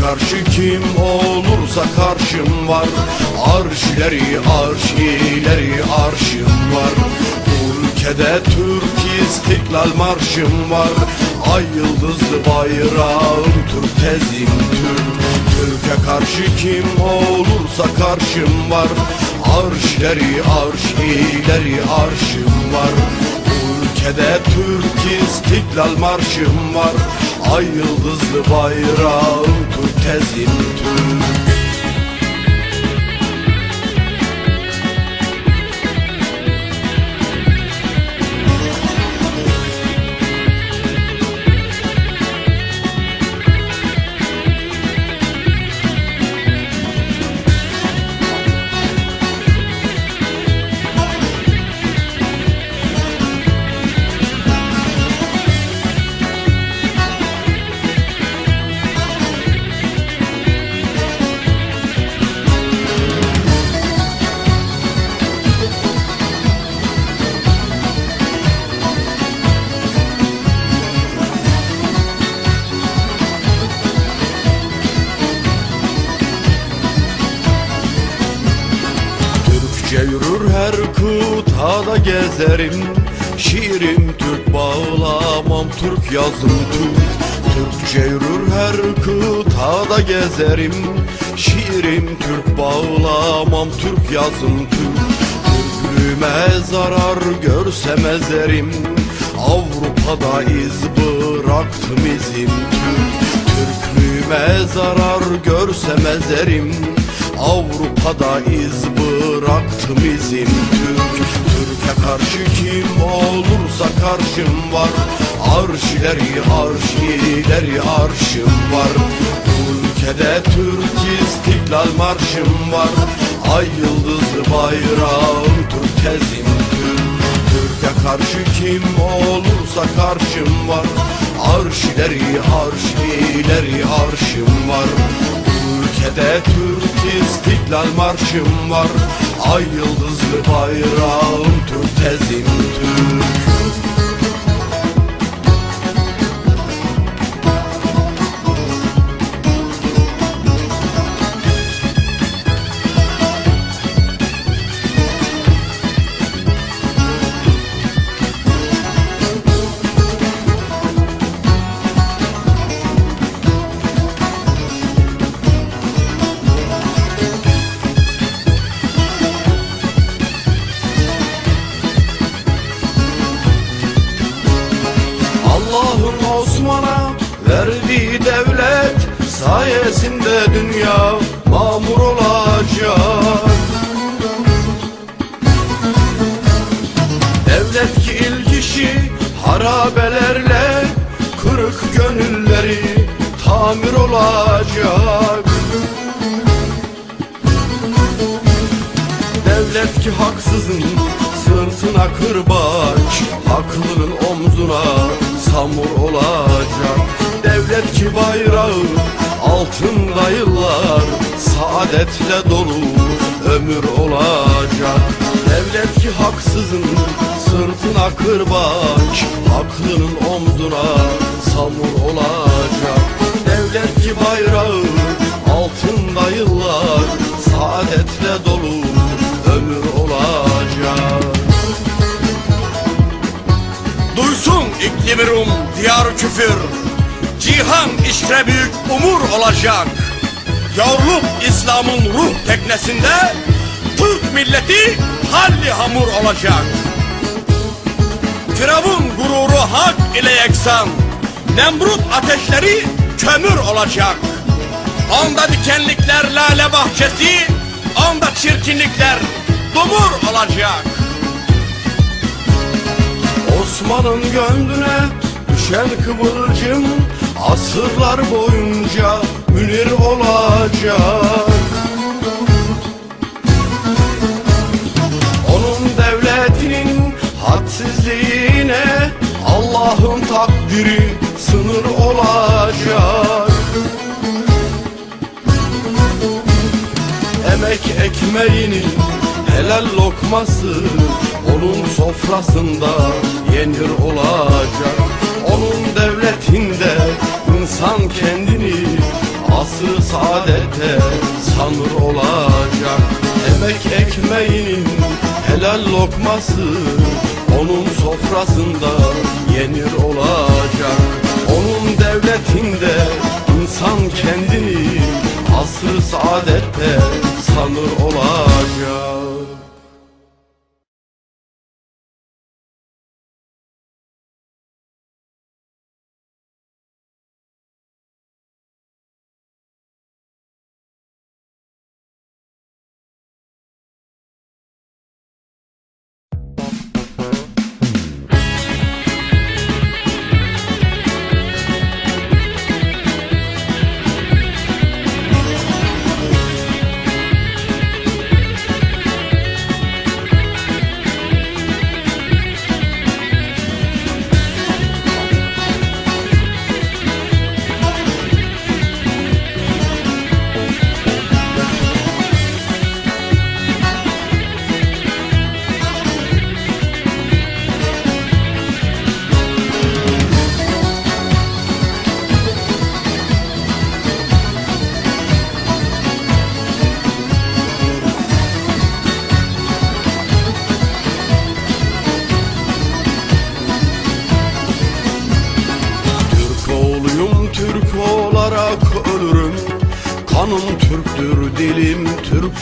karşı kim olursa karşım var. Arşileri arş ileri arşım var. Ülkede Türk istiklal marşım var. Ay yıldızlı bayrağım Türk tezim Türk. Türkiye karşı kim olursa karşım var. Arşileri arş ileri arşım var. Ülkede Türk istiklal marşım var. Ay yıldızlı bayrağım Türk tezim Yürür her kıtada gezerim. Şiirim Türk bağlamam Türk yazım Türk Türkçe yürür her kıtada gezerim. Şiirim Türk bağlamam Türk yazım Türk Türklüğüme zarar görsem ezerim. Avrupa'da iz bıraktım izim. Türk Türklüğüme zarar görsem ezerim Avrupa'da iz bıraktım izim. Türk Türkiye karşı kim olursa karşım var. Arşileri arşileri arşım var. Ülkede Türk istiklal marşım var. Ay yıldızlı bayrağım Türk tezim. Türk Türkiye karşı kim olursa karşım var. Arşileri arşileri arşım var ülkede Türk istiklal marşım var. Ay yıldızlı bayrağım Türk tezim sayesinde dünya mamur olacak. Devlet ki işi harabelerle kırık gönülleri tamir olacak. Devlet ki haksızın sırtına kırbaç Haklının omzuna samur olacak Devlet ki bayrağı altında yıllar Saadetle dolu ömür olacak. Devlet ki haksızın sırtına kırbaç Haklının omzuna samur olacak. Devlet ki bayrağı altında yıllar Saadetle dolu ömür olacak. Duysun iklimi Rum, diyar küfür Cihan işre büyük umur olacak. Yavruluk İslam'ın ruh teknesinde Türk milleti halli hamur olacak. Firavun gururu hak ile yeksan Nemrut ateşleri kömür olacak. Onda dikenlikler lale bahçesi Onda çirkinlikler dumur olacak. Osman'ın gönlüne düşen kıvılcım Asırlar boyunca münir olacak. Onun devletinin hadsizliğine Allah'ın takdiri sınır olacak. Emek ekmeğinin helal lokması Onun sofrasında yenir olacak insan kendini Asrı saadete sanır olacak. Emek ekmeğinin helal lokması Onun sofrasında yenir olacak. Onun devletinde insan kendini Asrı saadette sanır olacak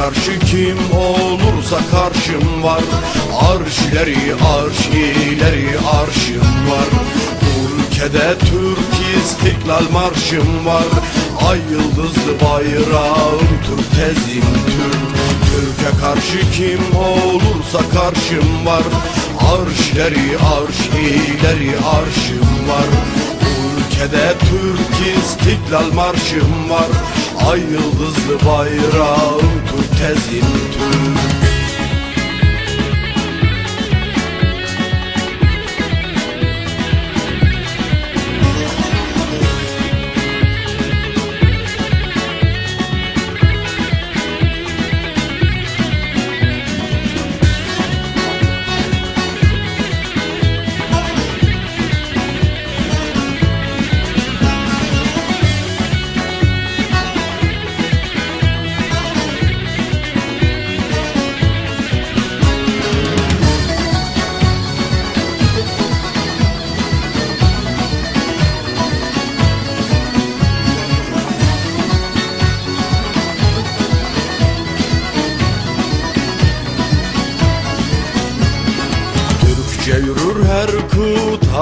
karşı kim olursa karşım var. Arşileri arşileri arşım var. Ülkede Türk istiklal marşım var. Ay yıldızlı bayrağım Türk tezim Türk. Türk'e karşı kim olursa karşım var. Arşileri arşileri arşım var. Ülkede Türk istiklal marşım var. Ay yıldızlı bayrağım Türk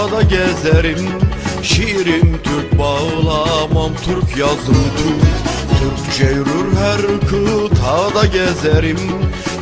kıtada gezerim Şiirim Türk bağlamam Türk yazım Türk Türkçe yürür her kıtada gezerim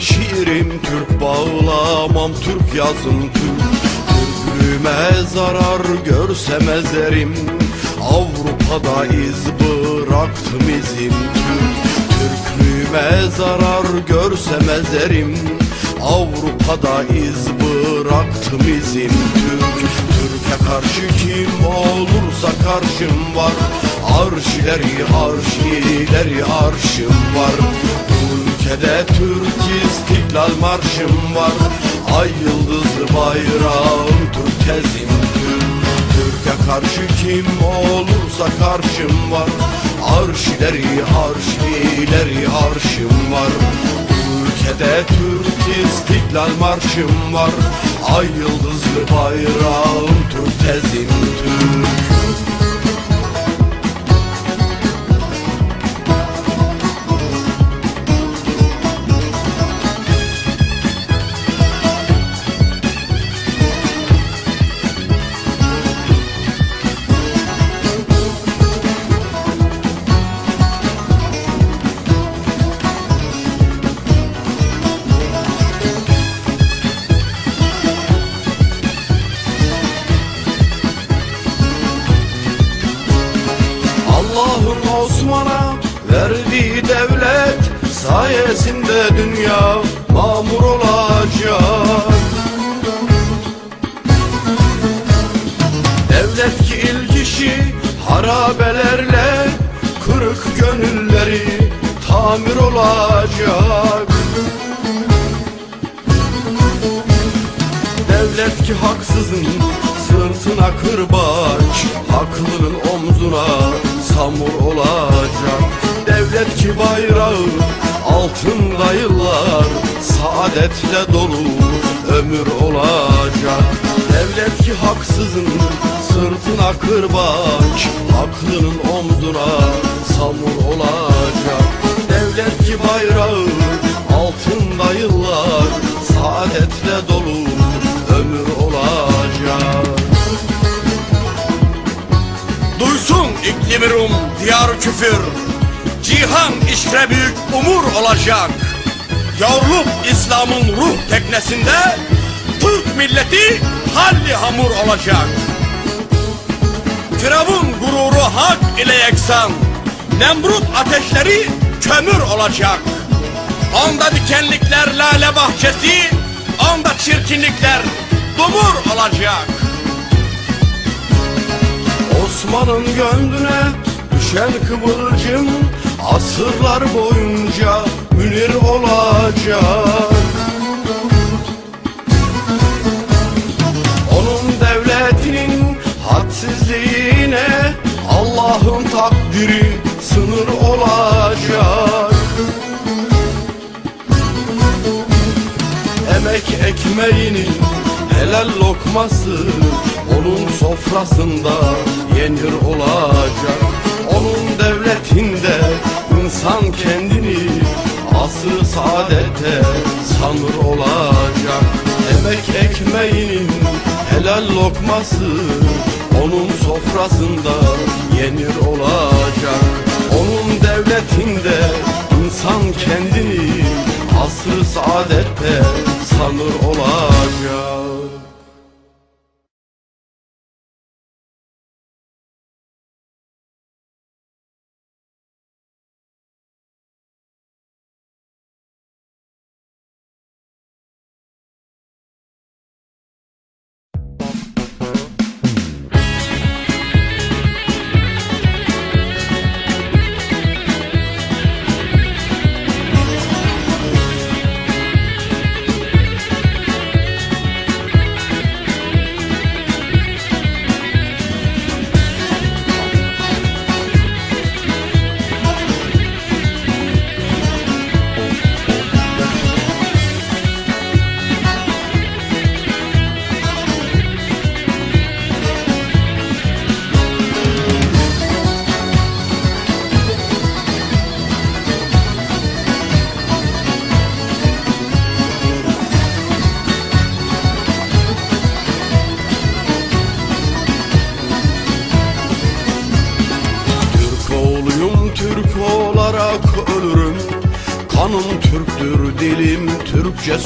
Şiirim Türk bağlamam Türk yazım Türk Türklüğüme zarar görsem ezerim Avrupa'da iz bıraktım izim. Türk Türklüğüme zarar görsem ezerim Avrupa'da iz bıraktım izim. Türk Türk'e karşı kim olursa karşım var. Arşileri arşileri arşım var. Bu ülkede Türk istiklal marşım var. Ay yıldızlı bayrağım Türk tezim Türk Türk'e karşı kim olursa karşım var. Arşileri arşileri arşım var ülkede Türk istiklal marşım var. Ay yıldızlı bayrağım Türk tezim Türk sayesinde dünya mamur olacak. Devlet ki ilk işi harabelerle Kırık gönülleri tamir olacak. Devlet ki haksızın sırtına kırbaç Haklının omzuna samur olacak Devlet ki bayrağı altında yıllar Saadetle dolu ömür olacak. Devlet ki haksızın sırtına kırbaç Haklının omzuna samur olacak. Devlet ki bayrağı altında yıllar Saadetle dolu ömür olacak. Duysun iklimi Rum diyar küfür Cihan işre büyük umur olacak. Yavrulup İslam'ın ruh teknesinde Türk milleti halli hamur olacak. Firavun gururu hak ile yeksan Nemrut ateşleri kömür olacak. Onda dikenlikler lale bahçesi Onda çirkinlikler dumur olacak. Osman'ın gönlüne düşen kıvılcım Asırlar boyunca münir olacak. Onun devletinin hadsizliğine Allah'ın takdiri sınır olacak. Emek ekmeğinin helal lokması Onun sofrasında yenir olacak. Onun devletinde insan kendini Asrı saadete sanır olacak. Emek ekmeğinin helal lokması Onun sofrasında yenir olacak. Onun devletinde insan kendini Asrı saadette sanır olacak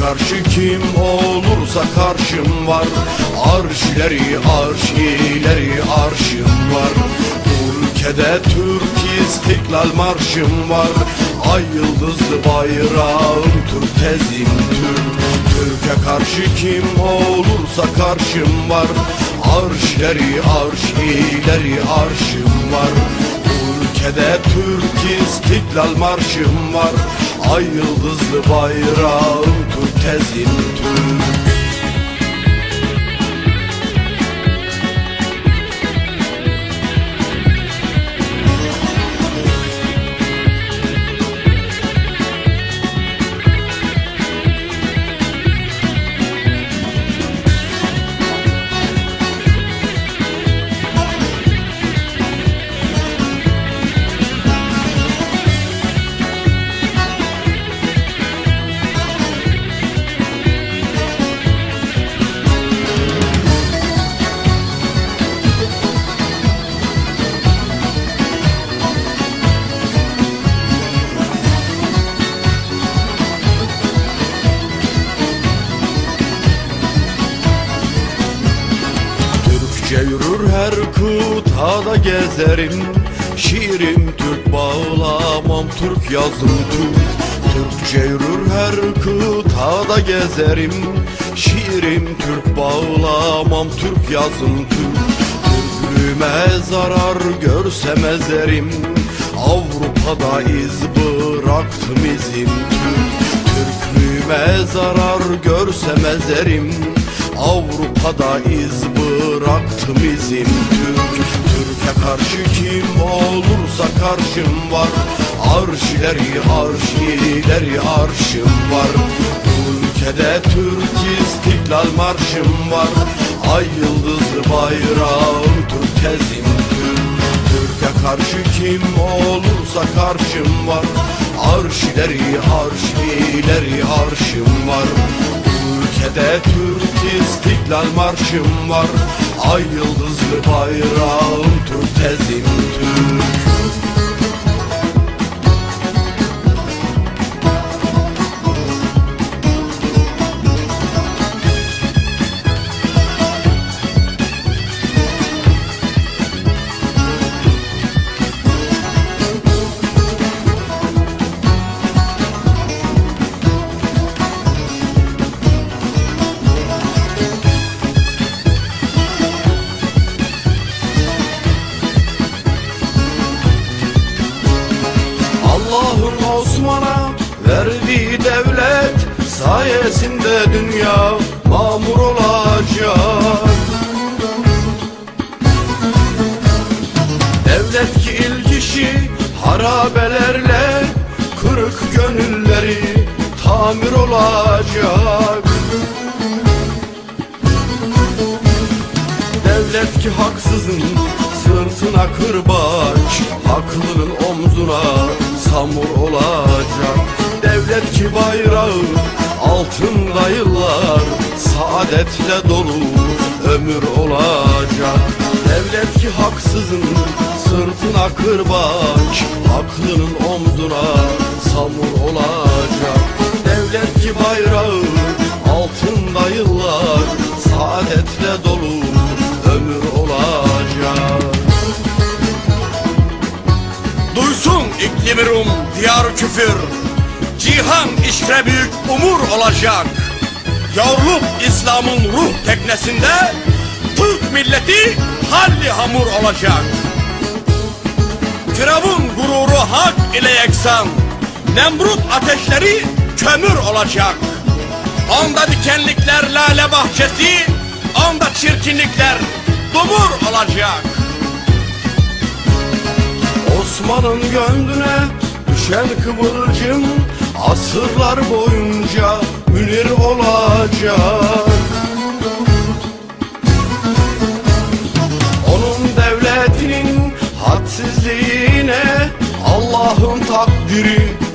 karşı kim olursa karşım var. Arşileri arşileri arşım var. Ülkede Türk istiklal marşım var. Ay yıldızlı bayrağım Türk tezim Türk. Türk'e karşı kim olursa karşım var. Arşileri arşileri arşım var ülkede Türk istiklal marşım var. Ay yıldızlı bayrağım Türk tezim Türk gezerim. Şiirim Türk bağlamam Türk yazım Türk Türkçe yürür her kıtada gezerim. Şiirim Türk bağlamam Türk yazım Türk Türklüğüme zarar görsem ezerim. Avrupa'da iz bıraktım izim. Türk Türklüğüme zarar görsem ezerim. Avrupa'da iz bıraktım izim. Türk Türkiye karşı kim olursa karşım var. Arşileri arşileri arşım var. Ülkede Türk istiklal marşım var. Ay yıldızlı bayrağım Türk tezim Türk Türkiye karşı kim olursa karşım var. Arşileri arşileri arşım var ülkede Türk istiklal marşım var. Ay yıldızlı bayrağım Türk tezim Türk verdiği devlet sayesinde dünya mamur olacak. Devlet ki ilk işi harabelerle kırık gönülleri tamir olacak. Devlet ki haksızın sırtına kırbaç Haklının omzuna samur olacak Devlet ki bayrağı altında yıllar Saadetle dolu ömür olacak. Devlet ki haksızın sırtına kırbaç Haklının omzuna samur olacak. Devlet ki bayrağı altında yıllar Saadetle dolu ömür olacak. Duysun iklimi Rum diyar küfür Cihan işre büyük umur olacak. Yavrulup İslam'ın ruh teknesinde Türk milleti halli hamur olacak. Firavun gururu hak ile yeksan Nemrut ateşleri kömür olacak. Onda dikenlikler lale bahçesi Onda çirkinlikler dumur olacak. Osman'ın gönlüne düşen kıvılcım Asırlar boyunca münir olacak. Onun devletinin hadsizliğine Allah'ın takdiri